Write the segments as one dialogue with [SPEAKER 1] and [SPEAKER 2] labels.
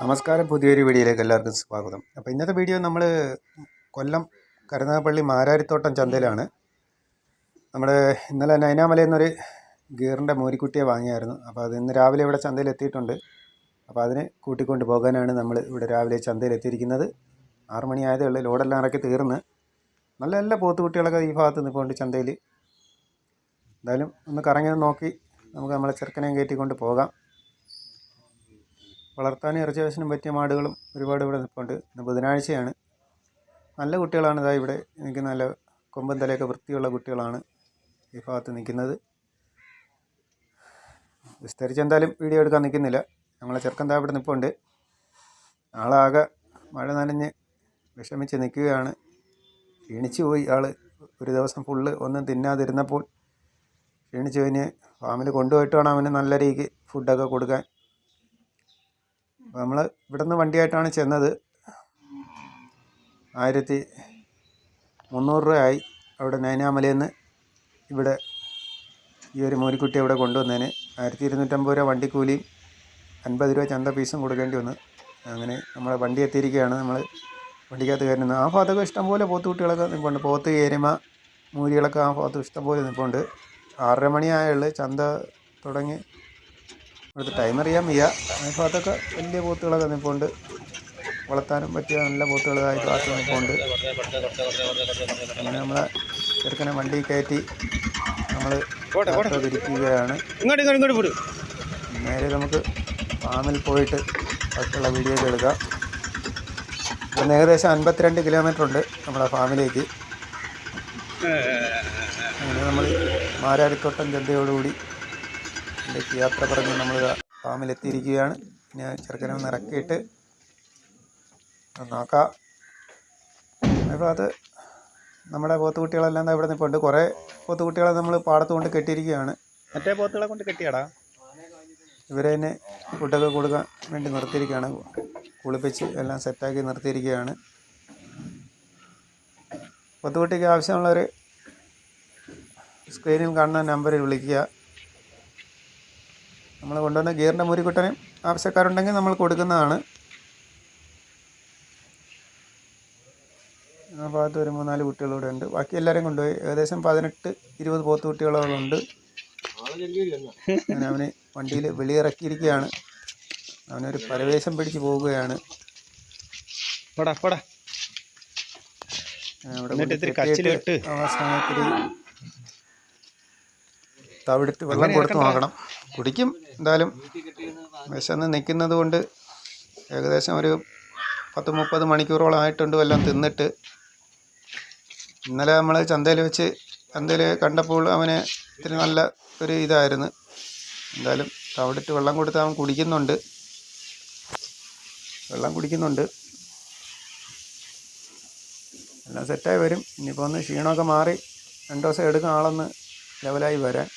[SPEAKER 1] നമസ്കാരം പുതിയൊരു വീഡിയോയിലേക്ക് എല്ലാവർക്കും സ്വാഗതം. അപ്പോൾ ഇന്നത്തെ വീഡിയോ നമ്മൾ കൊല്ലം കരുനാഗപ്പള്ളി മാരാരിത്തോട്ടം ചന്തയിലാണ്. നമ്മുടെ ഇന്നലെ നൈനാമല എന്നൊരു ഗീറിന്റെ മോരിക്കുട്ടിയെ വാങ്ങിയായിരുന്നു. അപ്പോൾ അത് ഇന്ന് രാവിലെ ഇവിടെ ചന്തയിൽ എത്തിയിട്ടുണ്ട്. അപ്പോൾ അതിനെ കൂട്ടിക്കൊണ്ട് പോകാനാണ് നമ്മൾ ഇവിടെ രാവിലെ ചന്തയിൽ എത്തിയിരിക്കുന്നത്. ആറ് മണിയായതേ ഉള്ളൂ ലോഡെല്ലാം ഇറക്കി തീർന്ന്. നല്ല നല്ല പോത്തുകുട്ടികളൊക്കെ ഈ ഭാഗത്ത് നിൽപ്പുണ്ട് ചന്തയിൽ എന്തായാലും ഒന്ന് കറങ്ങി നോക്കി നമുക്ക് നമ്മളെ ചെറുക്കനെയും കയറ്റിക്കൊണ്ട് പോകാം. വളർത്താനും ഇറച്ചി ആവശ്യത്തിനും പറ്റിയ മാടുകളും ഒരുപാട് ഇവിടെ നിൽപ്പുണ്ട്. ഇന്ന് ബുധനാഴ്ചയാണ്. നല്ല കുട്ടികളാണ് ഇതാ ഇവിടെ എനിക്ക് നല്ല കൊമ്പൻ തലയൊക്കെ വൃത്തിയുള്ള കുട്ടികളാണ് ഈ ഭാഗത്ത് നിൽക്കുന്നത്. വിസ്തരിച്ച് എന്തായാലും വീഡിയോ എടുക്കാൻ നിൽക്കുന്നില്ല. ഞങ്ങളെ ചെറുക്കൻ താ ഇവിടെ നിൽപ്പുണ്ട്. ആളാകെ മഴ നനഞ്ഞ് വിഷമിച്ച് നിൽക്കുകയാണ്. ക്ഷീണിച്ചു പോയി ആൾ ഒരു ദിവസം ഫുള്ള് ഒന്നും തിന്നാതിരുന്നപ്പോൾ ക്ഷീണിച്ചു കഴിഞ്ഞ് ഫാമിൽ കൊണ്ടുപോയിട്ട് വേണം അവന് നല്ല രീതിക്ക് ഫുഡൊക്കെ കൊടുക്കാൻ. അപ്പോൾ നമ്മൾ ഇവിടുന്ന് വണ്ടിയായിട്ടാണ് ചെന്നത്. ആയിരത്തി മുന്നൂറ് രൂപയായി അവിടെ നൈനാമലയിൽ നിന്ന് ഇവിടെ ഈ ഒരു മോരിക്കുട്ടി അവിടെ കൊണ്ടുവന്നതിന്. ആയിരത്തി ഇരുന്നൂറ്റമ്പത് രൂപ വണ്ടിക്കൂലിയും അൻപത് രൂപ ചന്ത പീസും കൊടുക്കേണ്ടി വന്നു. അങ്ങനെ നമ്മളെ വണ്ടി എത്തിയിരിക്കുകയാണ്. നമ്മൾ വണ്ടിക്കകത്ത് കയറുന്നത് ആ ഭാഗത്തൊക്കെ ഇഷ്ടംപോലെ പോത്തുകുട്ടികളൊക്കെ നിൽപ്പുണ്ട് പോത്ത് ഏരിമ മൂരികളൊക്കെ ആ ഭാഗത്ത് ഇഷ്ടംപോലെ നിൽപ്പുണ്ട് ആറര മണിയായുള്ളൂ ചന്ത തുടങ്ങി. ഇവിടുത്തെ ടൈം അറിയാൻ വയ്യ. ആ ഭാഗത്തൊക്കെ വലിയ പോത്തുകളൊക്കെ നിൽപ്പുണ്ട് വളർത്താനും പറ്റിയ നല്ല പോത്തുകളായി ഭാഗത്ത് നിൽപ്പുണ്ട് അങ്ങനെ നമ്മളെ ചെറുക്കനെ വണ്ടി കയറ്റി നമ്മൾ തിരിക്കുകയാണ്
[SPEAKER 2] പോരും
[SPEAKER 1] നേരെ നമുക്ക് ഫാമിൽ പോയിട്ട് ബാക്കിയുള്ള വീഡിയോ എടുക്കാം. ഇവിടുന്ന് ഏകദേശം അൻപത്തിരണ്ട് കിലോമീറ്റർ ഉണ്ട് നമ്മുടെ ഫാമിലേക്ക് അങ്ങനെ നമ്മൾ മാരാരിത്തോട്ടം ചന്തയോടുകൂടി ഇതിലേക്ക് യാത്ര പറഞ്ഞ് നമ്മൾ ഫാമിലെത്തിയിരിക്കുകയാണ്. പിന്നെ ചെറുക്കനെ ഒന്ന് ഇറക്കിയിട്ട് നോക്കാം. അപ്പോൾ അത് നമ്മുടെ പോത്തുകുട്ടികളെല്ലാം കുട്ടികളെല്ലാം ഇവിടെ നിൽപ്പുണ്ട് കുറേ പോത്തുകുട്ടികളെ നമ്മൾ പാടത്ത് കൊണ്ട് കെട്ടിയിരിക്കുകയാണ്.
[SPEAKER 2] മറ്റേ പോത്തുകളെ കൊണ്ട് കെട്ടിയടാ?
[SPEAKER 1] ഇവരെ തന്നെ ഫുഡൊക്കെ കൊടുക്കാൻ വേണ്ടി നിർത്തിയിരിക്കുകയാണ്. കുളിപ്പിച്ച് എല്ലാം സെറ്റാക്കി നിർത്തിയിരിക്കുകയാണ്. പോത്തുകുട്ടിക്ക് ആവശ്യമുള്ളവർ സ്ക്രീനിൽ കാണുന്ന നമ്പറിൽ വിളിക്കുക. നമ്മൾ കൊണ്ടുവന്ന ഗിയറിന്റെ മുരിക്കുട്ടനും ആവശ്യക്കാരുണ്ടെങ്കിൽ നമ്മൾ കൊടുക്കുന്നതാണ്. ആ ഭാഗത്ത് ഒരു മൂന്നാൽ കുട്ടികളിവിടെ ഉണ്ട്. ബാക്കി എല്ലാവരും കൊണ്ടുപോയി. ഏകദേശം പതിനെട്ട് ഇരുപത് പോത്ത് കുട്ടികളോളുണ്ട് അങ്ങനെ അവന് വണ്ടിയിൽ വെളിയിറക്കിയിരിക്കുകയാണ്. അവനൊരു പരവേശം പിടിച്ച് പോവുകയാണ്. അവിടെ തവിടിട്ട് വെള്ളം കൊടുത്ത് നോക്കണം. കുടിക്കും. എന്തായാലും വിശന്ന് നിൽക്കുന്നത് കൊണ്ട് ഏകദേശം ഒരു പത്ത് മുപ്പത് മണിക്കൂറോളം ആയിട്ടുണ്ട് എല്ലാം തിന്നിട്ട്. ഇന്നലെ നമ്മൾ ചന്തയിൽ വെച്ച് ചന്തയിൽ കണ്ടപ്പോൾ അവന് ഇത്തിരി നല്ല ഒരു ഇതായിരുന്നു. എന്തായാലും തവിടിട്ട് വെള്ളം കൊടുത്ത് അവൻ കുടിക്കുന്നുണ്ട്. വെള്ളം കുടിക്കുന്നുണ്ട്. എല്ലാം സെറ്റായി വരും. ഇനിയിപ്പോൾ ഒന്ന് ക്ഷീണമൊക്കെ മാറി രണ്ട് ദിവസം എടുക്കും ആളൊന്ന് ലെവലായി വരാൻ.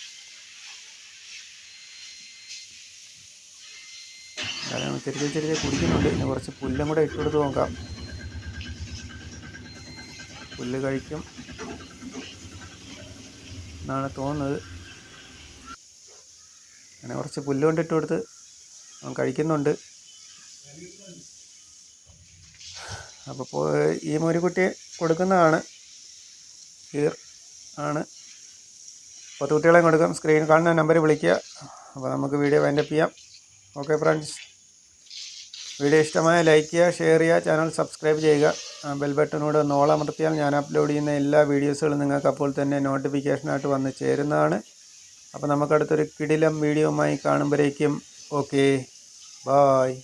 [SPEAKER 1] എന്തായാലും ചെറിയ ചെറിയ കുടിക്കുന്നുണ്ട്. പിന്നെ കുറച്ച് പുല്ലും കൂടെ ഇട്ട് കൊടുത്ത് നോക്കാം. പുല്ല് കഴിക്കും എന്നാണ് തോന്നുന്നത്. അങ്ങനെ കുറച്ച് പുല്ല് കൊണ്ട് ഇട്ട് കൊടുത്ത് അവൻ കഴിക്കുന്നുണ്ട്. അപ്പോൾ ഈ മോരിക്കുട്ടിയെ കൊടുക്കുന്നതാണ്. ഈർ ആണ്. പത്ത് കുട്ടികളെ കൊടുക്കാം. സ്ക്രീനിൽ കാണുന്ന നമ്പർ വിളിക്കുക. അപ്പോൾ നമുക്ക് വീഡിയോ വൈൻഡപ്പ് ചെയ്യാം. Okay friends. വീഡിയോ ഇഷ്ടമായ ലൈക്ക് ചെയ്യുക ഷെയർ ചെയ്യുക ചാനൽ സബ്സ്ക്രൈബ് ചെയ്യുക. ബെൽ ഓൾ അമർത്തിയാൽ ഞാൻ അപ്ലോഡ് ചെയ്യുന്ന എല്ലാ വീഡിയോസുകളും നിങ്ങൾക്ക് അപ്പോൾ തന്നെ നോട്ടിഫിക്കേഷനായിട്ട് വന്ന് ചേരുന്നതാണ്. അപ്പോൾ നമുക്കടുത്തൊരു കിടിലം വീഡിയോയുമായി കാണുമ്പോഴേക്കും ഓക്കെ ബായ്